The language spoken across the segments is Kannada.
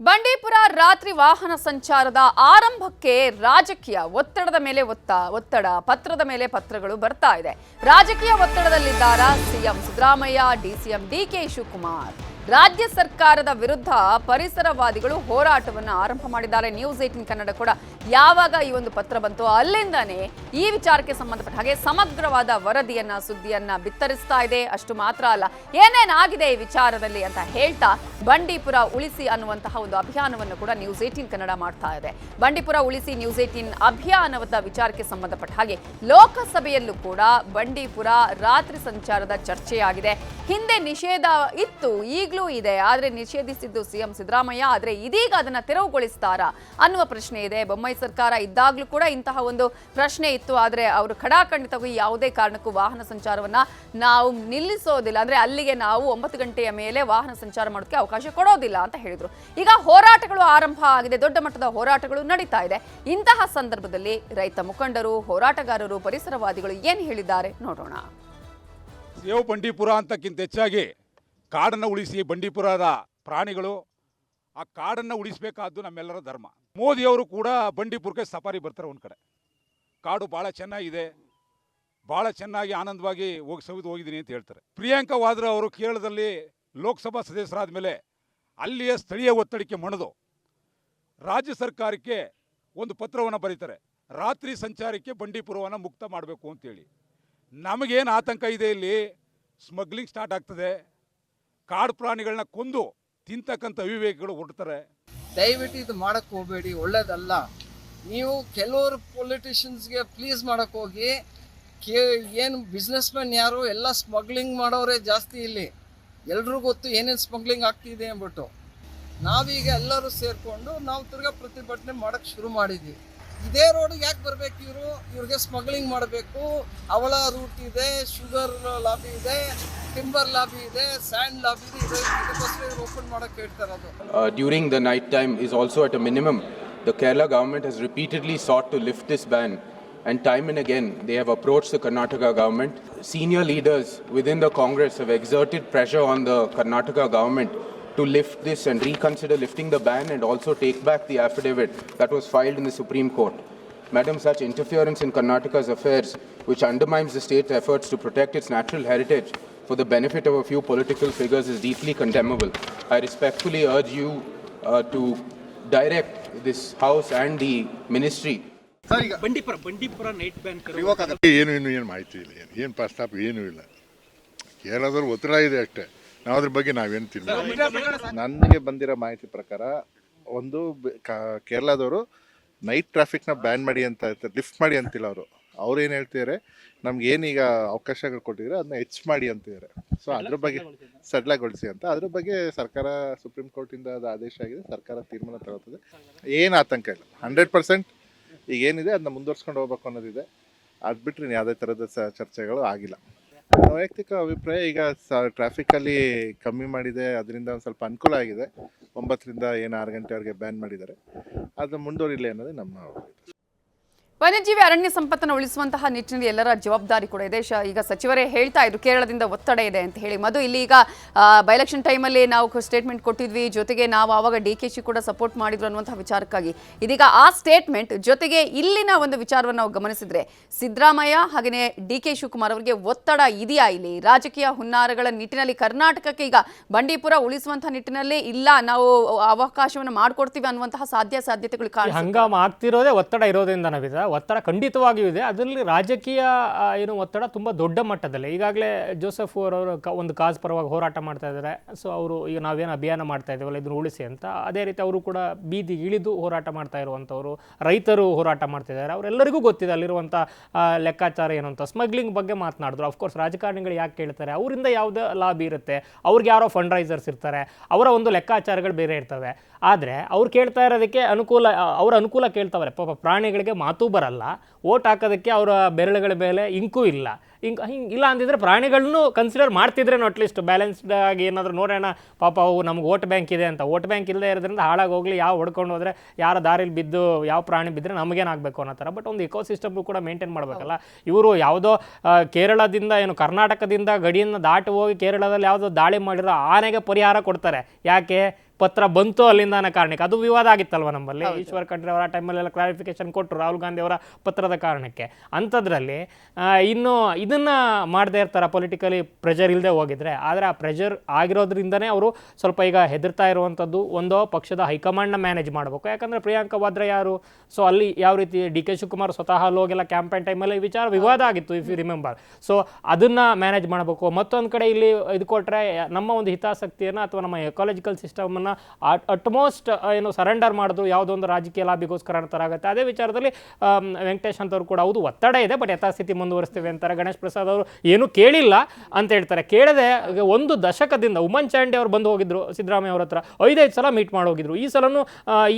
ಬಂಡೀಪುರ ರಾತ್ರಿ ವಾಹನ ಸಂಚಾರದ ಆರಂಭಕ್ಕೆ ರಾಜಕೀಯ ಒತ್ತಡದ ಮೇಲೆ ಒತ್ತ, ಒತ್ತಡ, ಪತ್ರದ ಮೇಲೆ ಪತ್ರಗಳು ಬರ್ತಾ ಇದೆ. ರಾಜಕೀಯ ಒತ್ತಡದಲ್ಲಿದ್ದಾರಾ CM Siddaramaiah DCM DK Shivakumar. ರಾಜ್ಯ ಸರ್ಕಾರದ ವಿರುದ್ಧ ಪರಿಸರವಾದಿಗಳು ಹೋರಾಟವನ್ನು ಆರಂಭ ಮಾಡಿದ್ದಾರೆ. ನ್ಯೂಸ್ ಏಟಿನ್ ಕನ್ನಡ ಕೂಡ ಯಾವಾಗ ಈ ಒಂದು ಪತ್ರ ಬಂತು ಅಲ್ಲಿಂದಾನೇ ಈ ವಿಚಾರಕ್ಕೆ ಸಂಬಂಧಪಟ್ಟ ಹಾಗೆ ಸಮಗ್ರವಾದ ವರದಿಯನ್ನ, ಸುದ್ದಿಯನ್ನ ಬಿತ್ತರಿಸ್ತಾ ಇದೆ. ಅಷ್ಟು ಮಾತ್ರ ಅಲ್ಲ, ಏನೇನಾಗಿದೆ ಈ ವಿಚಾರದಲ್ಲಿ ಅಂತ ಹೇಳ್ತಾ ಬಂಡೀಪುರ ಉಳಿಸಿ ಅನ್ನುವಂತಹ ಒಂದು ಅಭಿಯಾನವನ್ನು ಕೂಡ ನ್ಯೂಸ್ ಏಟಿನ್ ಕನ್ನಡ ಮಾಡ್ತಾ ಇದೆ. ಬಂಡೀಪುರ ಉಳಿಸಿ ನ್ಯೂಸ್ ಏಟಿನ್ ಅಭಿಯಾನದ ವಿಚಾರಕ್ಕೆ ಸಂಬಂಧಪಟ್ಟ ಹಾಗೆ ಲೋಕಸಭೆಯಲ್ಲೂ ಕೂಡ ಬಂಡೀಪುರ ರಾತ್ರಿ ಸಂಚಾರದ ಚರ್ಚೆಯಾಗಿದೆ. ಹಿಂದೆ ನಿಷೇಧ ಇತ್ತು ಈಗಲೂ ಇದೆ, ಆದರೆ ನಿಷೇಧಿಸಿದ್ದು ಸಿಎಂ ಸಿದ್ದರಾಮಯ್ಯ, ಆದರೆ ಇದೀಗ ಅದನ್ನ ತೆರವುಗೊಳಿಸ್ತಾರಾ ಅನ್ನುವ ಪ್ರಶ್ನೆ ಇದೆ. ಬೊಮ್ಮಾಯಿ ಸರ್ಕಾರ ಇದ್ದಾಗಲೂ ಕೂಡ ಇಂತಹ ಒಂದು ಪ್ರಶ್ನೆ ಇತ್ತು, ಆದರೆ ಅವರು ಖಡಾಖಂಡಿತವಾಗಿ ಯಾವುದೇ ಕಾರಣಕ್ಕೂ ವಾಹನ ಸಂಚಾರವನ್ನ ನಾವು ನಿಲ್ಲಿಸೋದಿಲ್ಲ. ಅಂದ್ರೆ ಅಲ್ಲಿಗೆ ನಾವು ಒಂಬತ್ತು ಗಂಟೆಯ ಮೇಲೆ ವಾಹನ ಸಂಚಾರ ಮಾಡೋಕ್ಕೆ ಅವಕಾಶ ಕೊಡೋದಿಲ್ಲ ಅಂತ ಹೇಳಿದ್ರು. ಈಗ ಹೋರಾಟಗಳು ಆರಂಭ ಆಗಿದೆ, ದೊಡ್ಡ ಮಟ್ಟದ ಹೋರಾಟಗಳು ನಡೀತಾ ಇದೆ. ಇಂತಹ ಸಂದರ್ಭದಲ್ಲಿ ರೈತ ಮುಖಂಡರು, ಹೋರಾಟಗಾರರು, ಪರಿಸರವಾದಿಗಳು ಏನು ಹೇಳಿದ್ದಾರೆ ನೋಡೋಣ. ಸೇವ್ ಬಂಡೀಪುರ ಅಂತಕ್ಕಿಂತ ಹೆಚ್ಚಾಗಿ ಕಾಡನ್ನು ಉಳಿಸಿ ಬಂಡೀಪುರದ ಪ್ರಾಣಿಗಳು, ಆ ಕಾಡನ್ನು ಉಳಿಸಬೇಕಾದ್ದು ನಮ್ಮೆಲ್ಲರ ಧರ್ಮ. ಮೋದಿಯವರು ಕೂಡ ಬಂಡೀಪುರಕ್ಕೆ ಸಫಾರಿ ಬರ್ತಾರೆ ಒಂದು ಕಡೆ. ಕಾಡು ಭಾಳ ಚೆನ್ನಾಗಿದೆ ಭಾಳ ಚೆನ್ನಾಗಿ ಆನಂದವಾಗಿ ಹೋಗಿ ಸವಿದು ಹೋಗಿದ್ದೀನಿ ಅಂತ ಹೇಳ್ತಾರೆ. ಪ್ರಿಯಾಂಕಾ ವಾದ್ರಾ ಅವರು ಕೇರಳದಲ್ಲಿ ಲೋಕಸಭಾ ಸದಸ್ಯರಾದ ಮೇಲೆ ಅಲ್ಲಿಯ ಸ್ಥಳೀಯ ಒತ್ತಡಕ್ಕೆ ಮಣಿದು. ರಾಜ್ಯ ಸರ್ಕಾರಕ್ಕೆ ಒಂದು ಪತ್ರವನ್ನು ಬರೀತಾರೆ, ರಾತ್ರಿ ಸಂಚಾರಕ್ಕೆ ಬಂಡೀಪುರವನ್ನು ಮುಕ್ತ ಮಾಡಬೇಕು ಅಂತೇಳಿ. ನಮಗೇನು ಆತಂಕ ಇದೆ ಇಲ್ಲಿ? ಸ್ಮಗ್ಲಿಂಗ್ ಸ್ಟಾರ್ಟ್ ಆಗ್ತದೆ. ಕಾಡು ಪ್ರಾಣಿಗಳನ್ನ ಕೊಂದು ತಿಂತಕ್ಕಂಥ ಅವಿವೇಕಿಗಳು ಹುಡ್ತಾರೆ ದಯವಿಟ್ಟು ಇದು ಮಾಡಕ್ಕೆ ಹೋಗಬೇಡಿ, ಒಳ್ಳೇದಲ್ಲ. ನೀವು ಕೆಲವರು ಪೊಲಿಟಿಷಿಯನ್ಸ್ಗೆ ಪ್ಲೀಸ್ ಮಾಡಕ್ಕೆ ಹೋಗಿ ಏನು ಬಿಸ್ನೆಸ್ ಮ್ಯಾನ್ ಯಾರು, ಎಲ್ಲ ಸ್ಮಗ್ಲಿಂಗ್ ಮಾಡೋರೇ ಜಾಸ್ತಿ ಇಲ್ಲಿ. ಎಲ್ರಿಗೂ ಗೊತ್ತು ಏನೇನು ಸ್ಮಗ್ಲಿಂಗ್ ಆಗ್ತಿದೆ ಅಂದ್ಬಿಟ್ಟು. ನಾವೀಗ ಎಲ್ಲರೂ ಸೇರಿಕೊಂಡು ನಾವು ತಿರ್ಗಾ ಪ್ರತಿಭಟನೆ ಮಾಡೋಕ್ಕೆ ಶುರು ಮಾಡಿದ್ವಿ. ಇದೇ ರೋಡ್ ಯಾಕೆ ಬರ್ಬೇಕು ಇವರು ಇವ್ರಿಗೆ ಸ್ಮಗ್ಲಿಂಗ್ ಮಾಡಬೇಕು ಅವಳ ರೂಟ್ ಇದೆ ಶುಗರ್ ಲಾಬಿ ಇದೆ ಟಿಂಬರ್ ಲಾಬಿ ಇದೆ ಸ್ಯಾಂಡ್ ಲಾಬಿ ಇದೆ ಇದಕ್ಕೋಸ್ಕರ ಇವ್ರು ಓಪನ್ ಮಾಡೋಕೆ ಅದು during during the night time is also at minimum the The government has repeatedly sought to lift this ban, and time and again they have approached the Karnataka government. Senior leaders within the Congress have exerted pressure on the Karnataka government to lift this and reconsider lifting the ban and also take back the affidavit that was filed in the Supreme Court. Madam, such interference in Karnataka's affairs, which undermines the state's efforts to protect its natural heritage for the benefit of a few political figures, is deeply condemnable. I respectfully urge you uh, to direct this House and the Ministry Bandipur Bandipur night ban ಏನು ಇನ್ನು ಏನು ಮಾಹಿತಿ ಇಲ್ಲ ಏನು ಏನು ಪ್ರಸ್ತಾಪ ಏನೂ ಇಲ್ಲ ಕೇರಳದವ್ರು ಒತ್ತಡ ಇದೆ ಅಷ್ಟೇ ನಾವು ಅದ್ರ ಬಗ್ಗೆ ನಾವೇನು ತಿಳ್ಕೊಳ್ಳಿ ನನಗೆ ಬಂದಿರೋ ಮಾಹಿತಿ ಪ್ರಕಾರ ಒಂದು ಕ- ಕೇರಳದವರು ನೈಟ್ ಟ್ರಾಫಿಕ್ನ ಬ್ಯಾನ್ ಮಾಡಿ ಅಂತ ಹೇಳ್ತಾರೆ ಲಿಫ್ಟ್ ಮಾಡಿ ಅಂತಿಲ್ಲ ಅವರು. ಅವ್ರು ಏನು ಹೇಳ್ತಿದಾರೆ ನಮ್ಗೆ ಏನೀಗ ಅವಕಾಶಗಳು ಕೊಟ್ಟಿದ್ರೆ ಅದನ್ನ ಹೆಚ್ಚು ಮಾಡಿ ಅಂತಿದ್ದಾರೆ ಸೊ ಅದ್ರ ಬಗ್ಗೆ ಸಡ್ಲಗೊಳಿಸಿ ಅಂತ. ಅದ್ರ ಬಗ್ಗೆ ಸರ್ಕಾರ ಸುಪ್ರೀಂ ಕೋರ್ಟಿಂದ ಅದು ಆದೇಶ ಆಗಿದೆ ಸರ್ಕಾರ ತೀರ್ಮಾನ ತಗೋತದೆ ಏನು ಆತಂಕ ಇಲ್ಲ. ಹಂಡ್ರೆಡ್ ಪರ್ಸೆಂಟ್ ಈಗ ಏನಿದೆ ಅದನ್ನ ಮುಂದುವರ್ಸ್ಕೊಂಡು ಹೋಗ್ಬೇಕು ಅನ್ನೋದಿದೆ. ಅದು ಬಿಟ್ಟರೆ ಯಾವುದೇ ಥರದ ಸ ಚರ್ಚೆಗಳು ಆಗಿಲ್ಲ. ವೈಯಕ್ತಿಕ ಅಭಿಪ್ರಾಯ ಈಗ ಟ್ರಾಫಿಕಲ್ಲಿ ಕಮ್ಮಿ ಮಾಡಿದೆ, ಅದರಿಂದ ಒಂದು ಸ್ವಲ್ಪ ಅನುಕೂಲ ಆಗಿದೆ. ಒಂಬತ್ತರಿಂದ ಏನು ಆರು ಗಂಟೆವರೆಗೆ ಬ್ಯಾನ್ ಮಾಡಿದ್ದಾರೆ. ಅದು ಮುಂದುವರಿಲಿ ಅನ್ನೋದೇ ನಮ್ಮ ವನ್ಯಜೀವಿ ಅರಣ್ಯ ಸಂಪತ್ತನ್ನು ಉಳಿಸುವಂತಹ ನಿಟ್ಟಿನಲ್ಲಿ ಎಲ್ಲರ ಜವಾಬ್ದಾರಿ ಕೂಡ ಇದೆ. ಈಗ ಸಚಿವರೇ ಹೇಳ್ತಾ ಇದ್ರು, ಕೇರಳದಿಂದ ಒತ್ತಡ ಇದೆ ಅಂತ ಹೇಳಿ. ಮಧು, ಇಲ್ಲಿ ಈಗ ಬೈಲೆಕ್ಷನ್ ಟೈಮಲ್ಲಿ ನಾವು ಸ್ಟೇಟ್ಮೆಂಟ್ ಕೊಟ್ಟಿದ್ವಿ. ಜೊತೆಗೆ ನಾವು ಆವಾಗ ಡಿ ಕೆ ಶಿ ಕೂಡ ಸಪೋರ್ಟ್ ಮಾಡಿದ್ರು ಅನ್ನುವಂತಹ ವಿಚಾರಕ್ಕಾಗಿ. ಇದೀಗ ಆ ಸ್ಟೇಟ್ಮೆಂಟ್ ಜೊತೆಗೆ ಇಲ್ಲಿನ ಒಂದು ವಿಚಾರವನ್ನು ನಾವು ಗಮನಿಸಿದ್ರೆ, ಸಿದ್ದರಾಮಯ್ಯ ಹಾಗೆಯೇ ಡಿ ಕೆ ಶಿವಕುಮಾರ್ ಅವರಿಗೆ ಒತ್ತಡ ಇದೆಯಾ ಇಲ್ಲಿ? ರಾಜಕೀಯ ಹುನ್ನಾರಗಳ ನಿಟ್ಟಿನಲ್ಲಿ ಕರ್ನಾಟಕಕ್ಕೆ ಈಗ ಬಂಡೀಪುರ ಉಳಿಸುವಂತಹ ನಿಟ್ಟಿನಲ್ಲಿ ಇಲ್ಲ, ನಾವು ಅವಕಾಶವನ್ನು ಮಾಡಿಕೊಡ್ತೀವಿ ಅನ್ನುವಂತಹ ಸಾಧ್ಯ ಸಾಧ್ಯತೆಗಳು ಒತ್ತಡ ಇರೋದ್ರಿಂದ ಒತ್ತಡ ಖಂಡಿತವಾಗಿಯೂ ಇದೆ. ಅದರಲ್ಲಿ ರಾಜಕೀಯ ಏನು ಒತ್ತಡ ತುಂಬ ದೊಡ್ಡ ಮಟ್ಟದಲ್ಲಿ. ಈಗಾಗಲೇ ಜೋಸೆಫ್ ಅವರವರು ಒಂದು ಕಾಸ್ ಪರವಾಗಿ ಹೋರಾಟ ಮಾಡ್ತಾ ಇದ್ದಾರೆ. ಸೊ ಅವರು ಈಗ ನಾವೇನು ಅಭಿಯಾನ ಮಾಡ್ತಾ ಇದ್ದೀವಲ್ಲ ಇದನ್ನು ಉಳಿಸಿ ಅಂತ. ಅದೇ ರೀತಿ ಅವರು ಕೂಡ ಬೀದಿ ಇಳಿದು ಹೋರಾಟ ಮಾಡ್ತಾ ಇರುವಂಥವ್ರು, ರೈತರು ಹೋರಾಟ ಮಾಡ್ತಿದ್ದಾರೆ ಅವರೆಲ್ಲರಿಗೂ ಗೊತ್ತಿದೆ, ಅಲ್ಲಿರುವಂಥ ಲೆಕ್ಕಾಚಾರ ಏನು ಅಂತ. ಸ್ಮಗ್ಲಿಂಗ್ ಬಗ್ಗೆ ಮಾತನಾಡಿದ್ರು. ಅಫ್ಕೋರ್ಸ್ ರಾಜಕಾರಣಿಗಳು ಯಾಕೆ ಕೇಳ್ತಾರೆ? ಅವರಿಂದ ಯಾವುದೇ ಲಾಭ ಇರುತ್ತೆ. ಅವ್ರಿಗೆ ಯಾರೋ ಫಂಡ್ ರೈಸರ್ಸ್ ಇರ್ತಾರೆ. ಅವರ ಒಂದು ಲೆಕ್ಕಾಚಾರಗಳು ಬೇರೆ ಇರ್ತವೆ. ಆದರೆ ಅವ್ರು ಕೇಳ್ತಾ ಇರೋದಕ್ಕೆ ಅನುಕೂಲ ಅವರ ಅನುಕೂಲ ಕೇಳ್ತಾವ್ರೆ. ಪಾಪ ಪ್ರಾಣಿಗಳಿಗೆ ಮಾತೂ ಬರಲ್ಲ. ಓಟ್ ಹಾಕೋದಕ್ಕೆ ಅವರ ಬೆರಳುಗಳ ಮೇಲೆ ಇಂಕೂ ಇಲ್ಲ. ಹಿಂಗೆ ಹಿಂಗೆ ಇಲ್ಲ ಅಂದಿದ್ರೆ ಪ್ರಾಣಿಗಳನ್ನು ಕನ್ಸಿಡರ್ ಮಾಡ್ತಿದ್ರೇನೋ ಅಟ್ಲೀಸ್ಟ್ ಬ್ಯಾಲೆನ್ಸ್ಡ್ ಆಗಿ ಏನಾದರೂ ನೋಡೋಣ ಪಾಪ ಅವು ನಮ್ಗೆ ಓಟ್ ಬ್ಯಾಂಕ್ ಇದೆ ಅಂತ. ಓಟ್ ಬ್ಯಾಂಕ್ ಇಲ್ಲದೆ ಇರೋದ್ರಿಂದ ಹಾಳಾಗೋಗ್ಲಿ ಯಾವ ಹೊಡ್ಕೊಂಡು ಹೋದರೆ ಯಾರ ದಾರಿಲಿ ಬಿದ್ದು ಯಾವ ಪ್ರಾಣಿ ಬಿದ್ದರೆ ನಮಗೇನಾಗಬೇಕು ಅನ್ನೋ ಥರ. ಬಟ್ ಒಂದು ಇಕೋಸಿಸ್ಟಮ್ ಕೂಡ ಮೇಂಟೈನ್ ಮಾಡಬೇಕಲ್ಲ. ಇವರು ಯಾವುದೋ ಕೇರಳದಿಂದ ಏನು ಕರ್ನಾಟಕದಿಂದ ಗಡಿಯನ್ನು ದಾಟಿ ಹೋಗಿ ಕೇರಳದಲ್ಲಿ ಯಾವುದೋ ದಾಳಿ ಮಾಡಿರೋ ಆನೆಗೆ ಪರಿಹಾರ ಕೊಡ್ತಾರೆ. ಯಾಕೆ? ಪತ್ರ ಬಂತು ಅಲ್ಲಿಂದ ಅನ್ನೋ ಕಾರಣಕ್ಕೆ. ಅದು ವಿವಾದ ಆಗಿತ್ತಲ್ವ ನಮ್ಮಲ್ಲಿ? ಈಶ್ವರ್ ಖಂಡ್ರೆ ಅವರ ಟೈಮಲ್ಲೆಲ್ಲ ಕ್ಲಾರಿಫಿಕೇಶನ್ ಕೊಟ್ಟರು ರಾಹುಲ್ ಗಾಂಧಿ ಅವರ ಪತ್ರದ ಕಾರಣಕ್ಕೆ. ಅಂಥದ್ರಲ್ಲಿ ಇನ್ನು ಇದನ್ನ ಮಾಡದೇ ಇರ್ತಾರೆ ಪೊಲಿಟಿಕಲಿ ಪ್ರೆಷರ್ ಇಲ್ಲದೆ ಹೋಗಿದ್ರೆ. ಆದರೆ ಆ ಪ್ರೆಷರ್ ಆಗಿರೋದ್ರಿಂದನೇ ಅವರು ಸ್ವಲ್ಪ ಈಗ ಹೆದರ್ತಾ ಇರುವಂಥದ್ದು ಒಂದು ಪಕ್ಷದ ಹೈಕಮಾಂಡ್ನ ಮ್ಯಾನೇಜ್ ಮಾಡಬೇಕು. ಯಾಕಂದರೆ ಪ್ರಿಯಾಂಕಾ ವಾದ್ರಾ ಯಾರು? ಸೊ ಅಲ್ಲಿ ಯಾವ ರೀತಿ ಡಿ ಕೆ ಶಿವಕುಮಾರ್ ಸ್ವತಃ ಹೋಗೆಲ್ಲ ಕ್ಯಾಂಪೇನ್ ಟೈಮಲ್ಲಿ ವಿಚಾರ ವಿವಾದ ಆಗಿತ್ತು ಇಫ್ ಯು ರಿಮೆಂಬರ್ ಸೊ ಅದನ್ನು ಮ್ಯಾನೇಜ್ ಮಾಡಬೇಕು. ಮತ್ತೊಂದು ಕಡೆ ಇಲ್ಲಿ ಇದು ಕೊಟ್ಟರೆ ನಮ್ಮ ಒಂದು ಹಿತಾಸಕ್ತಿಯನ್ನು ಅಥವಾ ನಮ್ಮ ಎಕಾಲಜಿಕಲ್ ಸಿಸ್ಟಮನ್ನು ಅಟ್ಮೋಸ್ಟ್ ಏನು ಸರೆಂಡರ್ ಮಾಡಿದ್ರು ಯಾವುದೋ ಒಂದು ರಾಜಕೀಯ ಲಾಭಿಗೋಸ್ಕರ ಅಂತಾರಾಗುತ್ತೆ ಅದೇ ವಿಚಾರದಲ್ಲಿ ವೆಂಕಟೇಶ್ ಅಂತವ್ರು ಕೂಡ ಹೌದು, ಒತ್ತಡ ಇದೆ ಬಟ್ ಯಥಾಸ್ಥಿತಿ ಮುಂದುವರಿಸ್ತೇವೆ ಅಂತಾರೆ. ಗಣೇಶ್ ಪ್ರಸಾದ್ ಅವರು ಏನೂ ಕೇಳಿಲ್ಲ ಅಂತ ಹೇಳ್ತಾರೆ. ಕೇಳದೆ ಒಂದು ದಶಕದಿಂದ ಉಮನ್ ಚಾಂಡಿ ಅವರು ಬಂದು ಹೋಗಿದ್ರು, ಸಿದ್ದರಾಮಯ್ಯ ಅವ್ರ ಹತ್ರ. ಐದೈದು ಸಲ ಮೀಟ್ ಮಾಡೋಗಿದ್ರು. ಈ ಸಲನು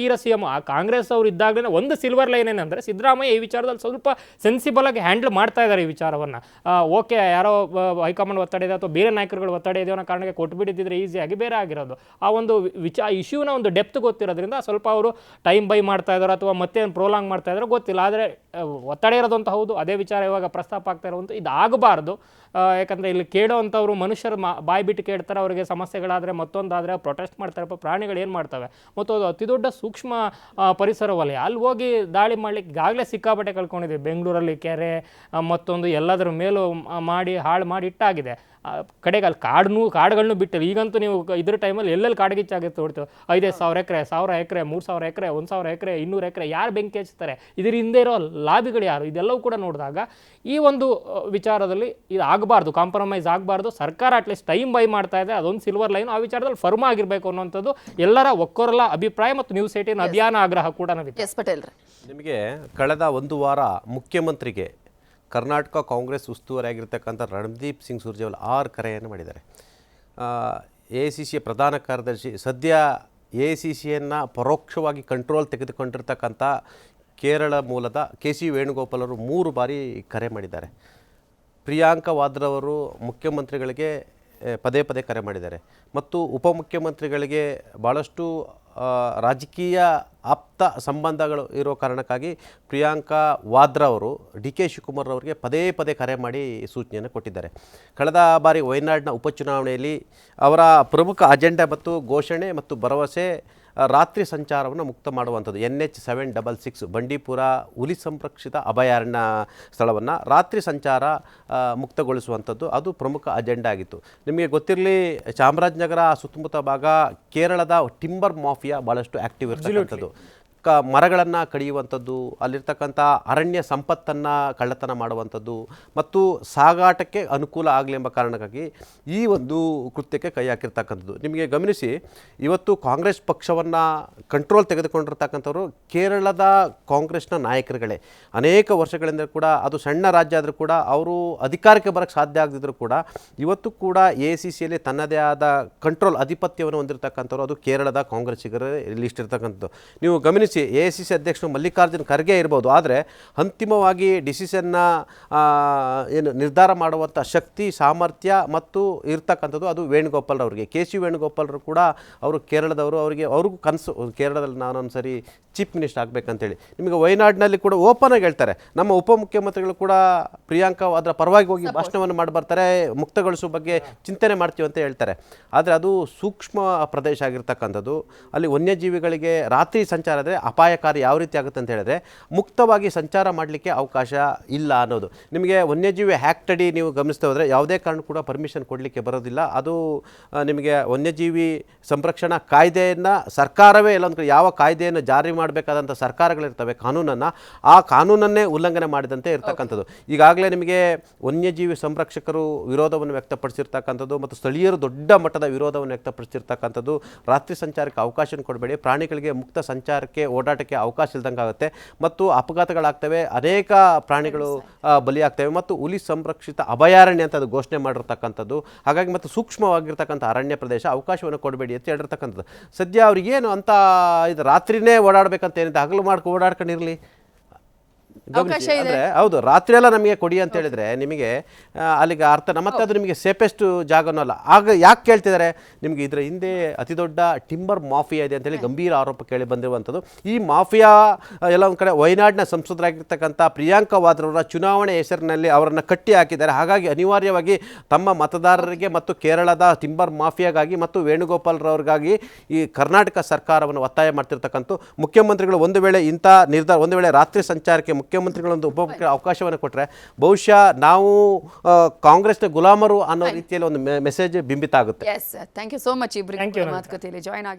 ಈರ ಸಿ ಎಂ ಕಾಂಗ್ರೆಸ್ ಅವರು ಇದ್ದಾಗಲೇ ಒಂದು ಸಿಲ್ವರ್ ಲೈನ್ ಏನಂದರೆ ಸಿದ್ದರಾಮಯ್ಯ ಈ ವಿಚಾರದಲ್ಲಿ ಸ್ವಲ್ಪ ಸೆನ್ಸಿಬಲ್ ಆಗಿ ಹ್ಯಾಂಡಲ್ ಮಾಡ್ತಾ ಇದ್ದಾರೆ ಈ ವಿಚಾರವನ್ನು. ಓಕೆ, ಯಾರೋ ಹೈಕಮಾಂಡ್ ಒತ್ತಡ ಇದೆ ಅಥವಾ ಬೇರೆ ನಾಯಕರುಗಳು ಒತ್ತಡ ಇದೆ ಅನ್ನೋ ಕಾರಣಕ್ಕೆ ಕೊಟ್ಬಿಟ್ಟಿದ್ರೆ ಈಸಿಯಾಗಿ ಬೇರೆ ಆಗಿರೋದು. ಆ ಒಂದು ವಿಚಾರ ಇಶ್ಯೂನ ಒಂದು ಡೆಪ್ತ್ ಗೊತ್ತಿರೋದ್ರಿಂದ ಸ್ವಲ್ಪ ಅವರು ಟೈಮ್ ಬೈ ಮಾಡ್ತಾ ಇದ್ದಾರೆ ಅಥವಾ ಮತ್ತೆ ಪ್ರೋಲಾಂಗ್ ಮಾಡ್ತಾ ಇದ್ದಾರೆ ಗೊತ್ತಿಲ್ಲ. ಆದರೆ ಒತ್ತಡ ಇರೋದಂತ ಹೌದು. ಅದೇ ವಿಚಾರ ಇವಾಗ ಪ್ರಸ್ತಾಪ ಆಗ್ತಾ ಇರುವಂಥ ಇದು ಆಗಬಾರ್ದು. ಯಾಕಂದರೆ ಇಲ್ಲಿ ಕೇಳೋ ಅಂಥವ್ರು ಮನುಷ್ಯರು ಬಾಯಿ ಬಿಟ್ಟು ಕೇಳ್ತಾರೆ, ಅವರಿಗೆ ಸಮಸ್ಯೆಗಳಾದರೆ ಮತ್ತೊಂದಾದರೆ ಪ್ರೊಟೆಸ್ಟ್ ಮಾಡ್ತಾರಪ್ಪ ಪ್ರಾಣಿಗಳು ಏನು ಮಾಡ್ತವೆ? ಮತ್ತು ಅದು ಅತಿ ದೊಡ್ಡ ಸೂಕ್ಷ್ಮ ಪರಿಸರ ವಲಯ ಅಲ್ಲಿ ಹೋಗಿ ದಾಳಿ ಮಾಡ್ಲಿಕ್ಕೆ ಈಗಾಗಲೇ ಸಿಕ್ಕಾಪಟ್ಟೆ ಕಳ್ಕೊಂಡಿದ್ದೀವಿ ಬೆಂಗಳೂರಲ್ಲಿ ಕೆರೆ ಮತ್ತೊಂದು ಎಲ್ಲದರ ಮೇಲೂ ಮಾಡಿ, ಹಾಳು ಮಾಡಿ ಇಟ್ಟಾಗಿದೆ. ಕಡೆಗೆ ಅಲ್ಲಿ ಕಾಡನ್ನು ಕಾಡುಗಳನ್ನು ಬಿಟ್ಟಿಲ್ಲ. ಈಗಂತೂ ನೀವು ಇದ್ರ ಟೈಮಲ್ಲಿ ಎಲ್ಲೆಲ್ಲಿ ಕಾಡ್ಗಿಚ್ಚಾಗಿತ್ತು ನೋಡ್ತೀವಿ ಐದೈದು ಸಾವಿರ ಎಕರೆ ಸಾವಿರ ಎಕರೆ, ಮೂರು ಸಾವಿರ ಎಕರೆ, ಒಂದು ಸಾವಿರ ಎಕರೆ, ಇನ್ನೂರು ಎಕರೆ, ಯಾರು ಬೆಂಕಿ ಹಚ್ತಾರೆ? ಇದರಿಂದ ಇರೋ ಲಾಬಿಗಳು ಯಾರು? ಇದೆಲ್ಲವೂ ಕೂಡ ನೋಡಿದಾಗ ಈ ಒಂದು ವಿಚಾರದಲ್ಲಿ ಇದು ಆಗಬಾರ್ದು ಕಾಂಪ್ರಮೈಸ್ ಆಗಬಾರ್ದು. ಸರ್ಕಾರ ಅಟ್ಲೀಸ್ಟ್ ಟೈಮ್ ಬೈ ಮಾಡ್ತಾ ಇದೆ ಅದೊಂದು ಸಿಲ್ವರ್ ಲೈನ್ ಆ ವಿಚಾರದಲ್ಲಿ ಫರ್ಮ್ ಆಗಿರಬೇಕು ಅನ್ನೋಂಥದ್ದು ಎಲ್ಲರ ಒಕ್ಕೊರಲ ಅಭಿಪ್ರಾಯ ಮತ್ತು ನ್ಯೂಸ್ ಏಟಿನ ಅಭಿಯಾನ ಆಗ್ರಹ ಕೂಡ ನಾವು ಎಸ್ ಪಟೇಲ್ ರೀ. ನಿಮಗೆ ಕಳೆದ ಒಂದು ವಾರ ಮುಖ್ಯಮಂತ್ರಿಗೆ ಕರ್ನಾಟಕ ಕಾಂಗ್ರೆಸ್ ಉಸ್ತುವಾರಿಯಾಗಿರ್ತಕ್ಕಂಥ ರಣದೀಪ್ ಸಿಂಗ್ ಸುರ್ಜೇವಾಲ ಆರು ಕರೆಯನ್ನು ಮಾಡಿದ್ದಾರೆ. ಎ ಸಿ ಸಿಯ ಪ್ರಧಾನ ಕಾರ್ಯದರ್ಶಿ ಸದ್ಯ ಎ ಸಿ ಸಿಯನ್ನು ಪರೋಕ್ಷವಾಗಿ ಕಂಟ್ರೋಲ್ ತೆಗೆದುಕೊಂಡಿರ್ತಕ್ಕಂಥ ಕೇರಳ ಮೂಲದ ಕೆ ಸಿ ವೇಣುಗೋಪಾಲ್ ಅವರು ಮೂರು ಬಾರಿ ಕರೆ ಮಾಡಿದ್ದಾರೆ. ಪ್ರಿಯಾಂಕಾ ವಾದ್ರವರು ಮುಖ್ಯಮಂತ್ರಿಗಳಿಗೆ ಪದೇ ಪದೇ ಕರೆ ಮಾಡಿದ್ದಾರೆ. ಮತ್ತು ಉಪಮುಖ್ಯಮಂತ್ರಿಗಳಿಗೆ ಭಾಳಷ್ಟು ರಾಜಕೀಯ ಆಪ್ತ ಸಂಬಂಧಗಳು ಇರೋ ಕಾರಣಕ್ಕಾಗಿ ಪ್ರಿಯಾಂಕಾ ವಾದ್ರಾ ಅವರು ಡಿ ಕೆ ಶಿವಕುಮಾರ್ ಅವರಿಗೆ ಪದೇ ಪದೇ ಕರೆ ಮಾಡಿ ಸೂಚನೆಯನ್ನು ಕೊಟ್ಟಿದ್ದಾರೆ. ಕಳೆದ ಬಾರಿ ವಯನಾಡಿನ ಉಪಚುನಾವಣೆಯಲ್ಲಿ ಅವರ ಪ್ರಮುಖ ಅಜೆಂಡಾ ಮತ್ತು ಘೋಷಣೆ ಮತ್ತು ಭರವಸೆ ರಾತ್ರಿ ಸಂಚಾರವನ್ನು ಮುಕ್ತ ಮಾಡುವಂಥದ್ದು. N H seven double six Bandipur ಹುಲಿ ಸಂರಕ್ಷಿತ ಅಭಯಾರಣ್ಯ ಸ್ಥಳವನ್ನು ರಾತ್ರಿ ಸಂಚಾರ ಮುಕ್ತಗೊಳಿಸುವಂಥದ್ದು. ಅದು ಪ್ರಮುಖ ಅಜೆಂಡಾ ಆಗಿತ್ತು. ನಿಮಗೆ ಗೊತ್ತಿರಲಿ, ಚಾಮರಾಜನಗರ ಸುತ್ತಮುತ್ತ ಭಾಗ ಕೇರಳದ ಟಿಂಬರ್ ಮಾಫಿಯಾ ಭಾಳಷ್ಟು ಆ್ಯಕ್ಟಿವ್ ಇರ್ತಕ್ಕಂಥದ್ದು. ಕ ಮರಗಳನ್ನು ಕಡಿಯುವಂಥದ್ದು, ಅಲ್ಲಿರ್ತಕ್ಕಂಥ ಅರಣ್ಯ ಸಂಪತ್ತನ್ನು ಕಳ್ಳತನ ಮಾಡುವಂಥದ್ದು ಮತ್ತು ಸಾಗಾಟಕ್ಕೆ ಅನುಕೂಲ ಆಗಲಿ ಎಂಬ ಕಾರಣಕ್ಕಾಗಿ ಈ ಒಂದು ಕೃತ್ಯಕ್ಕೆ ಕೈ ಹಾಕಿರ್ತಕ್ಕಂಥದ್ದು. ನಿಮಗೆ ಗಮನಿಸಿ, ಇವತ್ತು ಕಾಂಗ್ರೆಸ್ ಪಕ್ಷವನ್ನು ಕಂಟ್ರೋಲ್ ತೆಗೆದುಕೊಂಡಿರ್ತಕ್ಕಂಥವ್ರು ಕೇರಳದ ಕಾಂಗ್ರೆಸ್ನ ನಾಯಕರುಗಳೇ. ಅನೇಕ ವರ್ಷಗಳಿಂದ ಕೂಡ, ಅದು ಸಣ್ಣ ರಾಜ್ಯ ಆದರೂ ಕೂಡ, ಅವರು ಅಧಿಕಾರಕ್ಕೆ ಬರೋಕ್ಕೆ ಸಾಧ್ಯ ಆಗದಿದ್ದರೂ ಕೂಡ, ಇವತ್ತು ಕೂಡ ಎ ಸಿ ಸಿಯಲ್ಲಿ ತನ್ನದೇ ಆದ ಕಂಟ್ರೋಲ್ ಆಧಿಪತ್ಯವನ್ನು ಹೊಂದಿರತಕ್ಕಂಥವ್ರು ಅದು ಕೇರಳದ ಕಾಂಗ್ರೆಸ್ಸಿಗರ ಲಿಸ್ಟ್ ಇರ್ತಕ್ಕಂಥದ್ದು. ನೀವು ಗಮನಿಸಿ ಎ ಸಿ ಸಿ ಅಧ್ಯಕ್ಷರು ಮಲ್ಲಿಕಾರ್ಜುನ್ ಖರ್ಗೆ ಇರ್ಬೋದು. ಆದರೆ ಅಂತಿಮವಾಗಿ ಡಿಸಿಷನ್ನ ಏನು ನಿರ್ಧಾರ ಮಾಡುವಂಥ ಶಕ್ತಿ, ಸಾಮರ್ಥ್ಯ ಮತ್ತು ಇರ್ತಕ್ಕಂಥದ್ದು ಅದು ವೇಣುಗೋಪಾಲ್ ಅವರಿಗೆ ಕೆ ಸಿ ವೇಣುಗೋಪಾಲ್ರು ಕೂಡ ಅವರು ಕೇರಳದವರು, ಅವರಿಗೆ ಅವ್ರಿಗೂ ಕನಸು. ಕೇರಳದಲ್ಲಿ ನಾನೊಂದು ಸರಿ ಚೀಫ್ ಮಿನಿಸ್ಟರ್ ಆಗಬೇಕಂತೇಳಿ. ನಿಮಗೆ ವಯನಾಡಿನಲ್ಲಿ ಕೂಡ ಓಪನ್ ಆಗಿ ಹೇಳ್ತಾರೆ. ನಮ್ಮ ಉಪಮುಖ್ಯಮಂತ್ರಿಗಳು ಕೂಡ ಪ್ರಿಯಾಂಕಾ ಅದರ ಪರವಾಗಿ ಹೋಗಿ ಭಾಷಣವನ್ನು ಮಾಡಿ ಬರ್ತಾರೆ ಮುಕ್ತಗೊಳಿಸುವ ಬಗ್ಗೆ ಚಿಂತನೆ ಮಾಡ್ತೀವಿ ಅಂತ ಹೇಳ್ತಾರೆ. ಆದರೆ ಅದು ಸೂಕ್ಷ್ಮ ಪ್ರದೇಶ ಆಗಿರ್ತಕ್ಕಂಥದ್ದು. ಅಲ್ಲಿ ವನ್ಯಜೀವಿಗಳಿಗೆ ರಾತ್ರಿ ಸಂಚಾರ ಆದರೆ ಅಪಾಯಕಾರಿ ಯಾವ ರೀತಿ ಆಗುತ್ತೆ ಅಂತ ಹೇಳಿದ್ರೆ ಮುಕ್ತವಾಗಿ ಸಂಚಾರ ಮಾಡಲಿಕ್ಕೆ ಅವಕಾಶ ಇಲ್ಲ ಅನ್ನೋದು. ನಿಮಗೆ ವನ್ಯಜೀವಿ ಹ್ಯಾಕ್ಟಡಿ ಅಡಿ ನೀವು ಗಮನಿಸ್ತಾ ಹೋದರೆ ಯಾವುದೇ ಕಾರಣ ಕೂಡ ಪರ್ಮಿಷನ್ ಕೊಡಲಿಕ್ಕೆ ಬರೋದಿಲ್ಲ. ಅದು ನಿಮಗೆ ವನ್ಯಜೀವಿ ಸಂರಕ್ಷಣಾ ಕಾಯ್ದೆಯನ್ನು ಸರ್ಕಾರವೇ ಎಲ್ಲೊಂದು ಯಾವ ಕಾಯ್ದೆಯನ್ನು ಜಾರಿ ಮಾಡಬೇಕಾದಂಥ ಸರ್ಕಾರಗಳಿರ್ತವೆ, ಕಾನೂನನ್ನು ಆ ಕಾನೂನನ್ನೇ ಉಲ್ಲಂಘನೆ ಮಾಡಿದಂತೆ ಇರ್ತಕ್ಕಂಥದ್ದು. ಈಗಾಗಲೇ ನಿಮಗೆ ವನ್ಯಜೀವಿ ಸಂರಕ್ಷಕರು ವಿರೋಧವನ್ನು ವ್ಯಕ್ತಪಡಿಸಿರ್ತಕ್ಕಂಥದ್ದು ಮತ್ತು ಸ್ಥಳೀಯರು ದೊಡ್ಡ ಮಟ್ಟದ ವಿರೋಧವನ್ನು ವ್ಯಕ್ತಪಡಿಸಿರ್ತಕ್ಕಂಥದ್ದು ರಾತ್ರಿ ಸಂಚಾರಕ್ಕೆ ಅವಕಾಶ ಕೊಡಬೇಡಿ, ಪ್ರಾಣಿಗಳಿಗೆ ಮುಕ್ತ ಸಂಚಾರಕ್ಕೆ, ಓಡಾಟಕ್ಕೆ ಅವಕಾಶ ಇಲ್ದಂಗೆ ಆಗುತ್ತೆ ಮತ್ತು ಅಪಘಾತಗಳಾಗ್ತವೆ, ಅನೇಕ ಪ್ರಾಣಿಗಳು ಬಲಿಯಾಗ್ತವೆ ಮತ್ತು ಹುಲಿ ಸಂರಕ್ಷಿತ ಅಭಯಾರಣ್ಯ ಅಂತ ಅದು ಘೋಷಣೆ ಮಾಡಿರ್ತಕ್ಕಂಥದ್ದು. ಹಾಗಾಗಿ ಮತ್ತು ಸೂಕ್ಷ್ಮವಾಗಿರ್ತಕ್ಕಂಥ ಅರಣ್ಯ ಪ್ರದೇಶ ಅವಕಾಶವನ್ನು ಕೊಡಬೇಡಿ ಅಂತ ಹೇಳಿರ್ತಕ್ಕಂಥದ್ದು. ಸದ್ಯ ಅವ್ರಿಗೇನು ಅಂತ ಇದು ರಾತ್ರಿನೇ ಓಡಾಡಬೇಕಂತ ಏನಿದೆ ಹಗಲು ಮಾಡ್ಕೊ ಓಡಾಡ್ಕೊಂಡಿರಲಿ. ಅಂದರೆ ಹೌದು ರಾತ್ರಿ ಎಲ್ಲ ನಮಗೆ ಕೊಡಿ ಅಂತ ಹೇಳಿದ್ರೆ ನಿಮಗೆ ಅಲ್ಲಿಗೆ ಅರ್ಥ ಮತ್ತೆ ಅದು ನಿಮಗೆ ಸೇಫೆಸ್ಟ್ ಜಾಗನೂ ಅಲ್ಲ. ಆಗ ಯಾಕೆ ಕೇಳ್ತಿದ್ದಾರೆ ನಿಮಗೆ ಇದರ ಹಿಂದೆ ಅತಿ ದೊಡ್ಡ ಟಿಂಬರ್ ಮಾಫಿಯಾ ಇದೆ ಅಂತೇಳಿ ಗಂಭೀರ ಆರೋಪ ಕೇಳಿ ಬಂದಿರುವಂಥದ್ದು. ಈ ಮಾಫಿಯಾ ಎಲ್ಲ ಒಂದು ಕಡೆ ವಯನಾಡಿನ ಸಂಸದರಾಗಿರ್ತಕ್ಕಂಥ ಪ್ರಿಯಾಂಕಾ ವಾದ್ರವರ ಚುನಾವಣೆ ಹೆಸರಿನಲ್ಲಿ ಅವರನ್ನು ಕಟ್ಟಿ ಹಾಕಿದ್ದಾರೆ. ಹಾಗಾಗಿ ಅನಿವಾರ್ಯವಾಗಿ ತಮ್ಮ ಮತದಾರರಿಗೆ ಮತ್ತು ಕೇರಳದ ಟಿಂಬರ್ ಮಾಫಿಯಾಗಾಗಿ ಮತ್ತು ವೇಣುಗೋಪಾಲ್ರವ್ರಿಗಾಗಿ ಈ ಕರ್ನಾಟಕ ಸರ್ಕಾರವನ್ನು ಒತ್ತಾಯ ಮಾಡ್ತಿರ್ತಕ್ಕಂಥ ಮುಖ್ಯಮಂತ್ರಿಗಳು ಒಂದು ವೇಳೆ ಇಂಥ ನಿರ್ಧಾರ ಒಂದು ವೇಳೆ ರಾತ್ರಿ ಸಂಚಾರಕ್ಕೆ ಮುಖ್ಯಮಂತ್ರಿಗಳೊಂದು ಉಪ ಅವಕಾಶವನ್ನು ಕೊಟ್ಟರೆ ಬಹುಶಃ ನಾವು ಕಾಂಗ್ರೆಸ್ನ ಗುಲಾಮರು ಅನ್ನೋ ರೀತಿಯಲ್ಲಿ ಒಂದು ಮೆಸೇಜ್ ಬಿಂಬಿತ ಆಗುತ್ತೆ. ಥ್ಯಾಂಕ್ ಯು ಸೋ ಮಚ್ ಇಬ್ಬರಿಗೆ. ಮಾತುಕತೆಯಲ್ಲಿ ಜಾಯ್ನ್ ಆಗಿದೆ